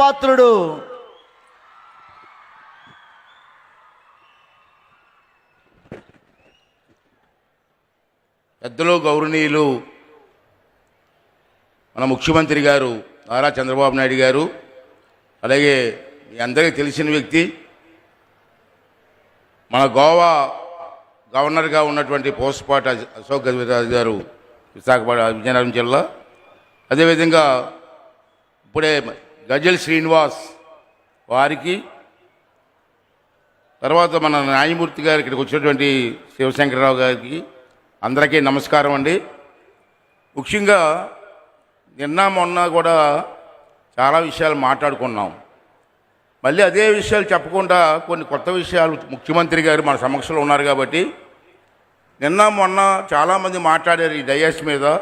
పాత్రుడు. పెద్దలు గౌరవనీయులు మన ముఖ్యమంత్రి గారు నారా చంద్రబాబు నాయుడు గారు అలాగే మీ అందరికీ తెలిసిన వ్యక్తి మన గోవా గవర్నర్గా ఉన్నటువంటి పోస్ట్పాటి అశోక్ గజరాజు గారు విశాఖపట్నం విజయనగరం జిల్లా. అదేవిధంగా ఇప్పుడే గజల్ శ్రీనివాస్ వారికి తర్వాత మన న్యాయమూర్తి గారు ఇక్కడికి వచ్చినటువంటి శివశంకరరావు గారికి అందరికీ నమస్కారం అండి. ముఖ్యంగా నిన్న మొన్న కూడా చాలా విషయాలు మాట్లాడుకున్నాం. మళ్ళీ అదే విషయాలు చెప్పకుండా కొన్ని కొత్త విషయాలు ముఖ్యమంత్రి గారు మన సమక్షంలో ఉన్నారు కాబట్టి నిన్న మొన్న చాలామంది మాట్లాడారు ఈ డయాస్ మీద.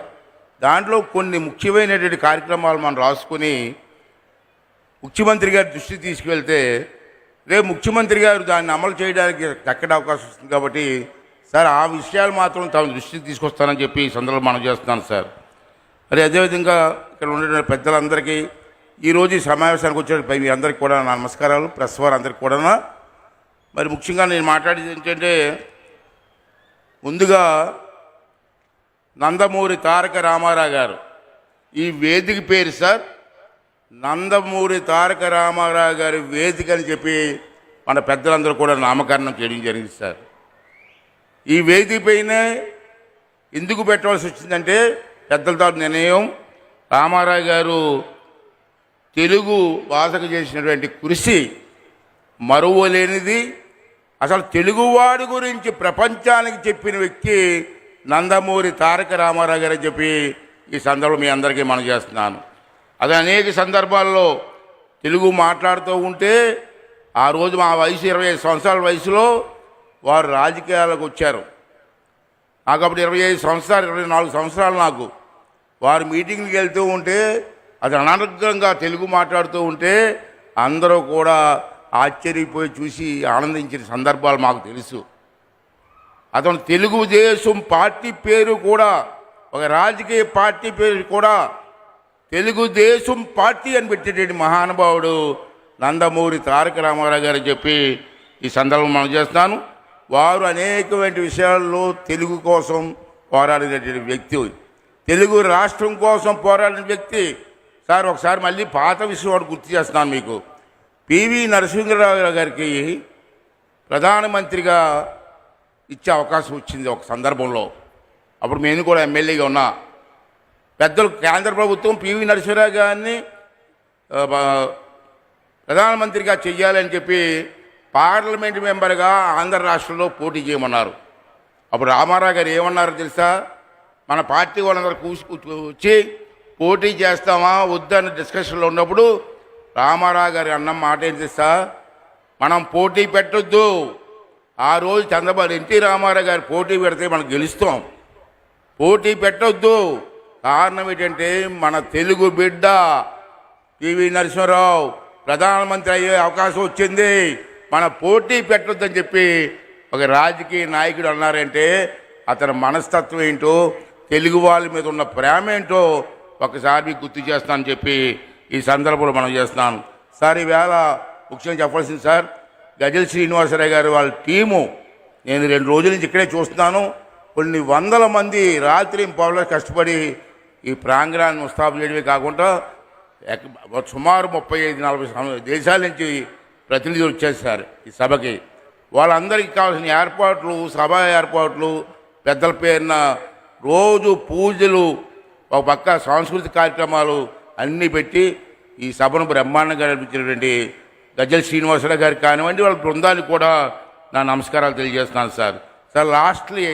దాంట్లో కొన్ని ముఖ్యమైనటువంటి కార్యక్రమాలు మనం రాసుకుని ముఖ్యమంత్రి గారి దృష్టికి తీసుకువెళ్తే రేపు ముఖ్యమంత్రి గారు దాన్ని అమలు చేయడానికి చక్కటి అవకాశం వస్తుంది కాబట్టి సార్ ఆ విషయాలు మాత్రం తమ దృష్టికి తీసుకొస్తానని చెప్పి ఈ సందర్భంలో మనం చేస్తున్నాను సార్. మరి అదేవిధంగా ఇక్కడ ఉండే పెద్దలందరికీ ఈరోజు ఈ సమావేశానికి వచ్చే మీ అందరికీ కూడా నా నమస్కారాలు ప్రెస్ వారందరికీ కూడా. మరి ముఖ్యంగా నేను మాట్లాడేది ఏంటంటే ముందుగా నందమూరి తారక రామారావు గారు ఈ వేదిక పేరు సార్ నందమూరి తారక రామారావు గారి వేదిక అని చెప్పి మన పెద్దలందరూ కూడా నామకరణం చేయడం జరిగింది సార్. ఈ వేదిక పైనే ఎందుకు పెట్టవలసి వచ్చిందంటే పెద్దలతో నిర్ణయం రామారావు గారు తెలుగు భాషకు చేసినటువంటి కృషి మరువలేనిది. అసలు తెలుగువాడి గురించి ప్రపంచానికి చెప్పిన వ్యక్తి నందమూరి తారక రామారావు గారు చెప్పి ఈ సందర్భం మీ అందరికీ మనం చేస్తున్నాను. అది అనేక సందర్భాల్లో తెలుగు మాట్లాడుతూ ఉంటే ఆ రోజు మా వయసు ఇరవై ఐదు సంవత్సరాల వయసులో వారు రాజకీయాలకు వచ్చారు. నాకు అప్పుడు ఇరవై ఐదు సంవత్సరాలు ఇరవై నాలుగు సంవత్సరాలు నాకు. వారు మీటింగ్కి వెళ్తూ ఉంటే అది అనర్గంగా తెలుగు మాట్లాడుతూ ఉంటే అందరూ కూడా ఆశ్చర్యపోయి చూసి ఆనందించిన సందర్భాలు మాకు తెలుసు. అతను తెలుగుదేశం పార్టీ పేరు కూడా ఒక రాజకీయ పార్టీ పేరు కూడా తెలుగుదేశం పార్టీ అని పెట్టేటువంటి మహానుభావుడు నందమూరి తారక రామారావు గారు చెప్పి ఈ సందర్భం మనం చేస్తాను వారు అనేకమైన విషయాల్లో తెలుగు కోసం పోరాడినటువంటి వ్యక్తి. తెలుగు రాష్ట్రం కోసం పోరాడిన వ్యక్తి. సార్ ఒకసారి మళ్ళీ పాత విషయం వాడు గుర్తు చేస్తున్నాను మీకు. పివి నరసింహరావు గారికి ప్రధానమంత్రిగా ఇచ్చే అవకాశం వచ్చింది ఒక సందర్భంలో. అప్పుడు నేను కూడా ఎమ్మెల్యేగా ఉన్నా. పెద్దలు కేంద్ర ప్రభుత్వం పివి నరసింహరావు గారిని ప్రధానమంత్రిగా చెయ్యాలని చెప్పి పార్లమెంట్ మెంబర్గా ఆంధ్ర రాష్ట్రంలో పోటీ చేయమన్నారు. అప్పుడు రామారావు గారు ఏమన్నారో తెలుసా? మన పార్టీ వాళ్ళందరూ కూసి వచ్చి పోటీ చేస్తామా వద్దన్న డిస్కషన్లో ఉన్నప్పుడు రామారావు గారి అన్న మాట ఏం తెలుసా? మనం పోటీ పెట్టొద్దు. ఆ రోజు చంద్రబాబు ఎన్టీ రామారావు గారు పోటీ పెడితే మనం గెలుస్తాం. పోటీ పెట్టొద్దు. కారణం ఏంటంటే మన తెలుగు బిడ్డ పివి నరసింహరావు ప్రధానమంత్రి అయ్యే అవకాశం వచ్చింది. మన పోటీ పెట్టొద్దని చెప్పి ఒక రాజకీయ నాయకుడు అన్నారంటే అతని మనస్తత్వం ఏంటో తెలుగు వాళ్ళ మీద ఉన్న ప్రేమ ఏంటో ఒకసారి మీకు గుర్తు చేస్తానని చెప్పి ఈ సందర్భంలో మనం చేస్తున్నాను. సార్ ఈవేళ ముఖ్యంగా చెప్పాల్సింది సార్ గజల్ శ్రీనివాసరావు గారు వాళ్ళ టీము నేను రెండు రోజుల నుంచి ఇక్కడే చూస్తున్నాను. కొన్ని వందల మంది రాత్రి పౌరులు కష్టపడి ఈ ప్రాంగణాన్ని ముస్తాబు చేయడమే కాకుండా సుమారు ముప్పై ఐదు నలభై దేశాల నుంచి ప్రతినిధులు వచ్చేసారు ఈ సభకి. వాళ్ళందరికీ కావాల్సిన ఏర్పాట్లు సభ ఏర్పాట్లు పెద్దల పేరున రోజు పూజలు ఒక పక్క సాంస్కృతిక కార్యక్రమాలు అన్నీ పెట్టి ఈ సభను బ్రహ్మాండంగా నడిపించినటువంటి గజ్జల శ్రీనివాసరావు గారికి కానివ్వండి వాళ్ళ బృందానికి కూడా నా నమస్కారాలు తెలియజేస్తున్నాను సార్. సార్ లాస్ట్లీ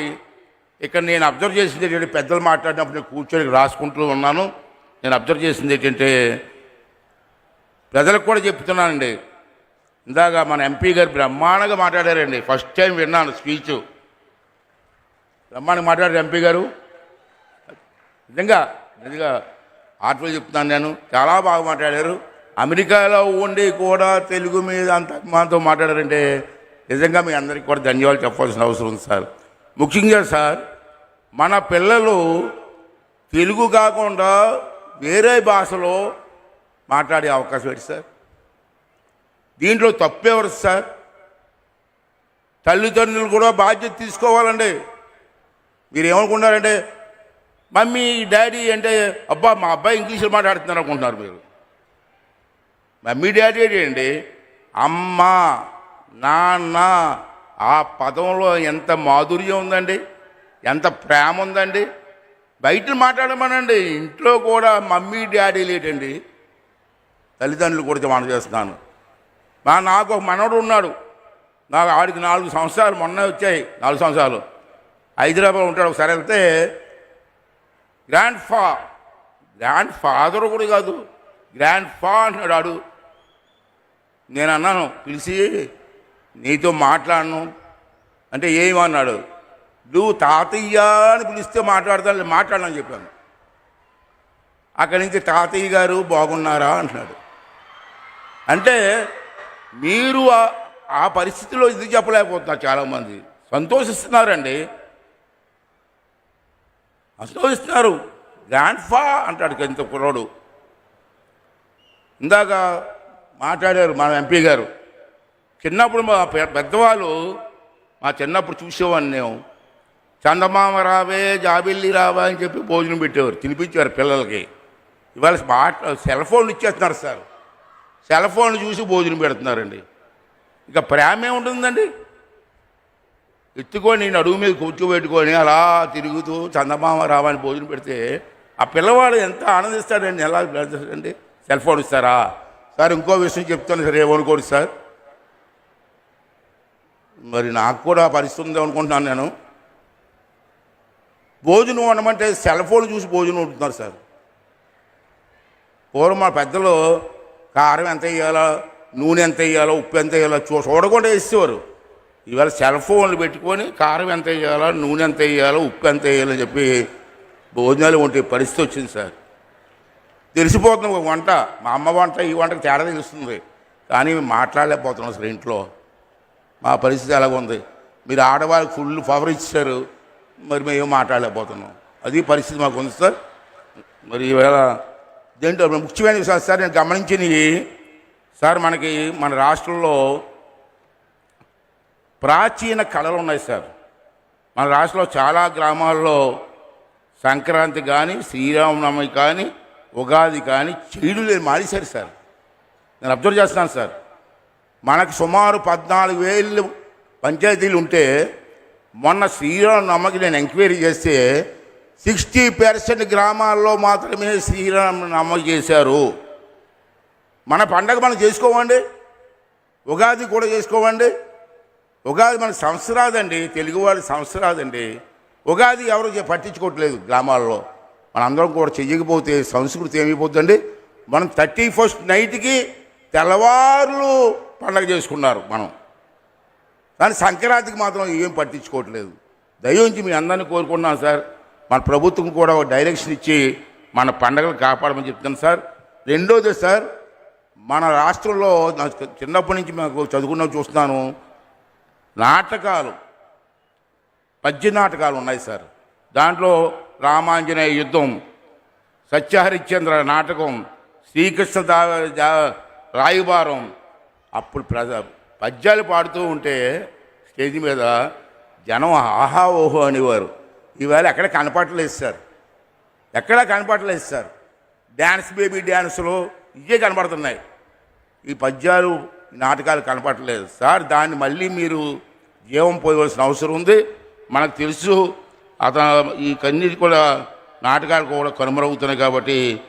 ఇక్కడ నేను అబ్జర్వ్ చేసింది ఏంటంటే పెద్దలు మాట్లాడినప్పుడు నేను కూర్చొని రాసుకుంటూ ఉన్నాను. నేను అబ్జర్వ్ చేసింది ఏంటంటే ప్రజలకు కూడా చెప్తున్నానండి. ఇందాక మన ఎంపీ గారు బ్రహ్మాండంగా మాట్లాడారండి. ఫస్ట్ టైం విన్నాను స్పీచ్. బ్రహ్మాండంగా మాట్లాడారు ఎంపీ గారు. నిజంగా నిజంగా ఆటలు చెప్తున్నాను నేను. చాలా బాగా మాట్లాడారు. అమెరికాలో ఉండి కూడా తెలుగు మీద అంత అభిమానంతో మాట్లాడారంటే నిజంగా మీ అందరికీ కూడా ధన్యవాదాలు చెప్పాల్సిన అవసరం ఉంది సార్. ముఖ్యంగా సార్ మన పిల్లలు తెలుగు కాకుండా వేరే భాషలో మాట్లాడే అవకాశం ఏంటి సార్? దీంట్లో తప్పెవరు సార్? తల్లిదండ్రులు కూడా బాధ్యత తీసుకోవాలండి. మీరు ఏమనుకుంటారంటే మమ్మీ డాడీ అంటే అబ్బా మా అబ్బాయి ఇంగ్లీష్లో మాట్లాడుతున్నారు అనుకుంటున్నారు మీరు. మమ్మీ డాడీ ఏంటి అమ్మ నాన్న ఆ పదంలో ఎంత మాధుర్యం ఉందండి. ఎంత ప్రేమ ఉందండి. బయట మాట్లాడమనండి. ఇంట్లో కూడా మమ్మీ డాడీ లేటండి తల్లిదండ్రులు కూడా మనం చేస్తున్నాను. మా నాకు ఒక మనవడు ఉన్నాడు. నాకు ఆడికి నాలుగు సంవత్సరాలు మొన్న వచ్చాయి. నాలుగు సంవత్సరాలు. హైదరాబాద్ ఉంటాడు. ఒకసారి వెళ్తే గ్రాండ్ ఫా గ్రాండ్ ఫాదర్ కూడా కాదు. గ్రాండ్ ఫా అంటున్నాడు ఆడు. నేను అన్నాను పిలిచి నీతో మాట్లాడను. అంటే ఏమన్నాడు? నువ్వు తాతయ్య అని పిలిస్తే మాట్లాడతాను మాట్లాడాలని చెప్పాను. అక్కడి నుంచి తాతయ్య గారు బాగున్నారా అంటున్నాడు. అంటే మీరు ఆ- ఆ పరిస్థితిలో ఇది చెప్పలేకపోతున్నారు చాలామంది? సంతోషిస్తున్నారండి. సంతోషిస్తున్నారు. గ్రాండ్ ఫా అంటాడు ఇంత కుర్రోడు. ఇందాక మాట్లాడారు మన ఎంపీ గారు. చిన్నప్పుడు మా పెద్దవాళ్ళు మా చిన్నప్పుడు చూసేవాడిని నేను. చందమామ రావే జాబిల్లి రావా అని చెప్పి భోజనం పెట్టేవారు తినిపించేవారు పిల్లలకి. ఇవాళ స్మార్ట్ సెల్ ఫోన్లు ఇచ్చేస్తున్నారు సార్. సెల్ ఫోన్లు చూసి భోజనం పెడుతున్నారండి. ఇక ప్రేమ ఉంటుందండి ఎత్తుకొని అడుగు మీద కూర్చోబెట్టుకొని అలా తిరుగుతూ చందమామ రావని భోజనం పెడితే ఆ పిల్లవాడు ఎంత ఆనందిస్తాడండి ఎలా అండి సెల్ ఫోన్ ఇస్తారా? సార్ ఇంకో విషయం చెప్తాను సార్ ఏమనుకోడు సార్. మరి నాకు కూడా పరిస్థితి ఉంది అనుకుంటున్నాను నేను. భోజనం వండమంటే సెల్ ఫోన్ చూసి భోజనం వండుతున్నారు సార్. పూర్వం మా పెద్దలు కారం ఎంత వేయాలో నూనె ఎంత వేయాలో ఉప్పు ఎంత వేయాలో చూ చూడకుండా వేసేవారు. ఇవాళ సెల్ ఫోన్లు పెట్టుకొని కారం ఎంత వేయాలో నూనె ఎంత వేయాలో ఉప్పు ఎంత వేయాలో చెప్పి భోజనాలు వంటి పరిస్థితి వచ్చింది సార్. తెలిసిపోతుంది ఒక వంట మా అమ్మ వంట ఈ వంటకి తేడా తెలుస్తుంది. కానీ మేము మాట్లాడలేకపోతున్నాం సార్ ఇంట్లో. మా పరిస్థితి ఎలాగుంది? మీరు ఆడవాళ్ళకి ఫుల్ పవర్ ఇచ్చారు. మరి మేము మాట్లాడలేకపోతున్నాం. అది పరిస్థితి మాకు ఉంది సార్. మరి ఈవేళ దేంట్లో ముఖ్యమైన విషయాలు సార్ నేను గమనించినవి సార్ మనకి మన రాష్ట్రంలో ప్రాచీన కళలు ఉన్నాయి సార్. మన రాష్ట్రంలో చాలా గ్రామాల్లో సంక్రాంతి కానీ శ్రీరామనవమి కానీ ఉగాది కానీ చేయడం లేదు మానేశారు సార్. నేను అబ్జర్వ్ చేస్తున్నాను సార్. మనకు సుమారు పద్నాలుగు వేలు పంచాయతీలు ఉంటే మొన్న శ్రీరామనవమికి నేను ఎంక్వైరీ చేస్తే సిక్స్టీ పర్సెంట్ గ్రామాల్లో మాత్రమే శ్రీరామనవమి చేశారు. మన పండగ మనం చేసుకోవండి ఉగాది కూడా చేసుకోవండి ఉగాది మన సంవత్సరాదండి. తెలుగువాడి సంవత్సరాదండి. ఉగాది ఎవరు పట్టించుకోవట్లేదు గ్రామాల్లో. మనందరం కూడా చెయ్యకపోతే సంస్కృతి ఏమైపోతుందండి? మనం థర్టీ ఫస్ట్ నైట్కి తెల్లవారులు పండగ చేసుకున్నారు మనం. కానీ సంక్రాంతికి మాత్రం ఏం పట్టించుకోవట్లేదు. దయించి మీ అందరిని కోరుకుంటున్నాను సార్. మన ప్రభుత్వం కూడా ఒక డైరెక్షన్ ఇచ్చి మన పండగలు కాపాడమని చెప్తాను సార్. రెండోది సార్ మన రాష్ట్రంలో నాకు చిన్నప్పటి నుంచి మాకు చదువుకున్న చూస్తున్నాను. నాటకాలు పద్య నాటకాలు ఉన్నాయి సార్. దాంట్లో రామాంజనేయ యుద్ధం సత్యహరిశ్చంద్ర నాటకం శ్రీకృష్ణ దా దా- రాయబారం. అప్పుడు ప్రజ పద్యాలు పాడుతూ ఉంటే స్టేజ్ మీద జనం ఆహా ఓహో అనేవారు. ఈవేళ ఎక్కడ కనపడలేదు సార్. ఎక్కడా కనపడలేదు సార్. డ్యాన్స్ బేబీ డ్యాన్సులు ఇవే కనపడుతున్నాయి. ఈ పద్యాలు నాటకాలు కనపడలేదు సార్. దాన్ని మళ్ళీ మీరు జీవం పోయవలసిన అవసరం ఉంది. మనకు తెలుసు అతను ఈ కన్నీటి కూడా నాటకాలు కూడా కనుమరుగుతున్నాయి కాబట్టి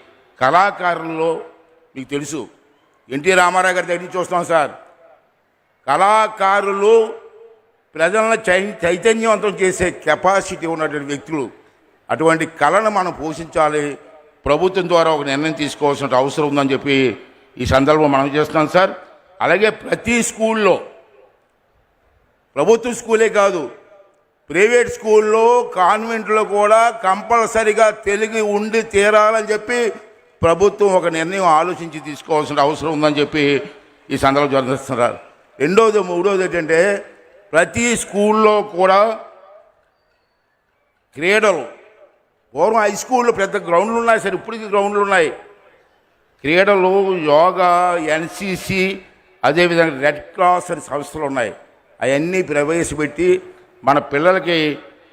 కళాకారుల్లో మీకు తెలుసు. ఎన్టీ రామారావు గారి దగ్గర నుంచి చూస్తున్నాం సార్. కళాకారులు ప్రజలను చై చైతన్యవంతం చేసే కెపాసిటీ ఉన్నటువంటి వ్యక్తులు అటువంటి కళను మనం పోషించాలి. ప్రభుత్వం ద్వారా ఒక నిర్ణయం తీసుకోవాల్సిన అవసరం ఉందని చెప్పి ఈ సందర్భం మనం చేస్తున్నాం సార్. అలాగే ప్రతి స్కూల్లో ప్రభుత్వ స్కూలే కాదు ప్రైవేట్ స్కూల్లో కాన్వెంట్లో కూడా కంపల్సరిగా తెలుగు ఉండి తీరాలని చెప్పి ప్రభుత్వం ఒక నిర్ణయం ఆలోచించి తీసుకోవాల్సిన అవసరం ఉందని చెప్పి ఈ సందర్భం జరిగిస్తున్నారు రెండోది మూడోది ఏంటంటే ప్రతి స్కూల్లో కూడా క్రీడలు. పూర్వం హై స్కూల్లో పెద్ద గ్రౌండ్లు ఉన్నాయి సార్ ఇప్పటికీ గ్రౌండ్లు ఉన్నాయి క్రీడలు యోగా ఎన్సిసి అదేవిధంగా రెడ్ క్రాస్ అనే సంస్థలు ఉన్నాయి అవన్నీ ప్రవేశపెట్టి మన పిల్లలకి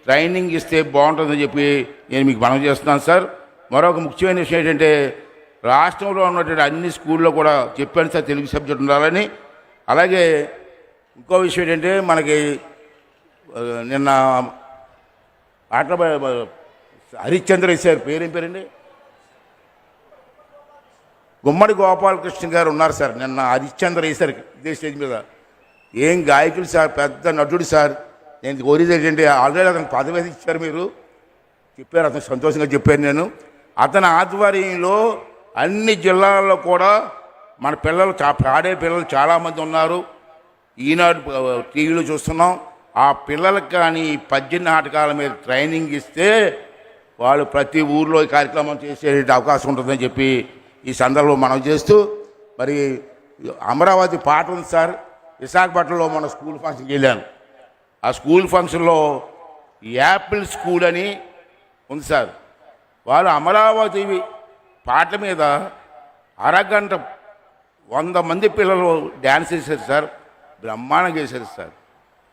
ట్రైనింగ్ ఇస్తే బాగుంటుందని చెప్పి నేను మీకు మనం చేస్తున్నాను సార్. మరొక ముఖ్యమైన విషయం ఏంటంటే రాష్ట్రంలో ఉన్నటువంటి అన్ని స్కూల్లో కూడా చెప్పాను సార్ తెలుగు సబ్జెక్ట్ ఉండాలని. అలాగే ఇంకో విషయం ఏంటంటే మనకి నిన్న ఆటల హరిశ్చంద్ర సార్ పేరేం పేరండి? గుమ్మడి గోపాలకృష్ణ గారు ఉన్నారు సార్. నిన్న హరిశ్చంద్ర వేశారు ఇదే స్టేజ్ మీద. ఏం గాయకులు సార్? పెద్ద నటుడు సార్. నేను కోరేది ఏంటంటే ఆల్రెడీ అతనికి పదవి ఇచ్చారు మీరు. చెప్పారు అతను సంతోషంగా చెప్పాను నేను. అతని ఆధ్వర్యంలో అన్ని జిల్లాల్లో కూడా మన పిల్లలు ఆడే పిల్లలు చాలామంది ఉన్నారు. ఈనాడు టీవీలో చూస్తున్నాం. ఆ పిల్లలకు కానీ పద్య నాటకాల మీద ట్రైనింగ్ ఇస్తే వాళ్ళు ప్రతి ఊర్లో ఈ కార్యక్రమం చేసే అవకాశం ఉంటుందని చెప్పి ఈ సందర్భంలో మనం చేస్తూ మరి అమరావతి పాట ఉంది సార్. విశాఖపట్నంలో మన స్కూల్ ఫంక్షన్కి వెళ్ళాను. ఆ స్కూల్ ఫంక్షన్లో యాపిల్ స్కూల్ అని ఉంది సార్. వాళ్ళు అమరావతి పాటల మీద అరగంట వంద మంది పిల్లలు డ్యాన్స్ చేశారు సార్. బ్రహ్మాండంగా చేశారు సార్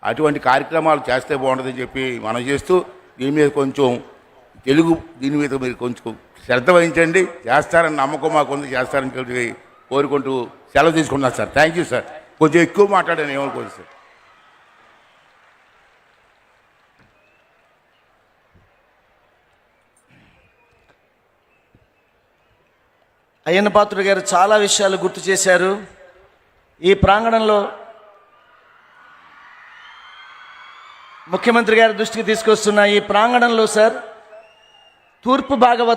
అటువంటి కార్యక్రమాలు చేస్తే బాగుంటుందని చెప్పి మనం చేస్తూ దీని మీద కొంచెం తెలుగు దీని మీద మీరు కొంచెం శ్రద్ధ వహించండి. చేస్తారని నమ్మకం మాకు ఉంది చేస్తారని చెప్పి కోరుకుంటూ సెలవు తీసుకున్నాను సార్. థ్యాంక్ యూ సార్ కొంచెం ఎక్కువ మాట్లాడాను ఏమనుకోండి సార్. అయ్యన్న పాత్రుడు గారు చాలా విషయాలు గుర్తు చేశారు. ఈ ప్రాంగణంలో ముఖ్యమంత్రి గారి దృష్టికి తీసుకొస్తున్న ఈ ప్రాంగణంలో సార్ తూర్పు భాగవత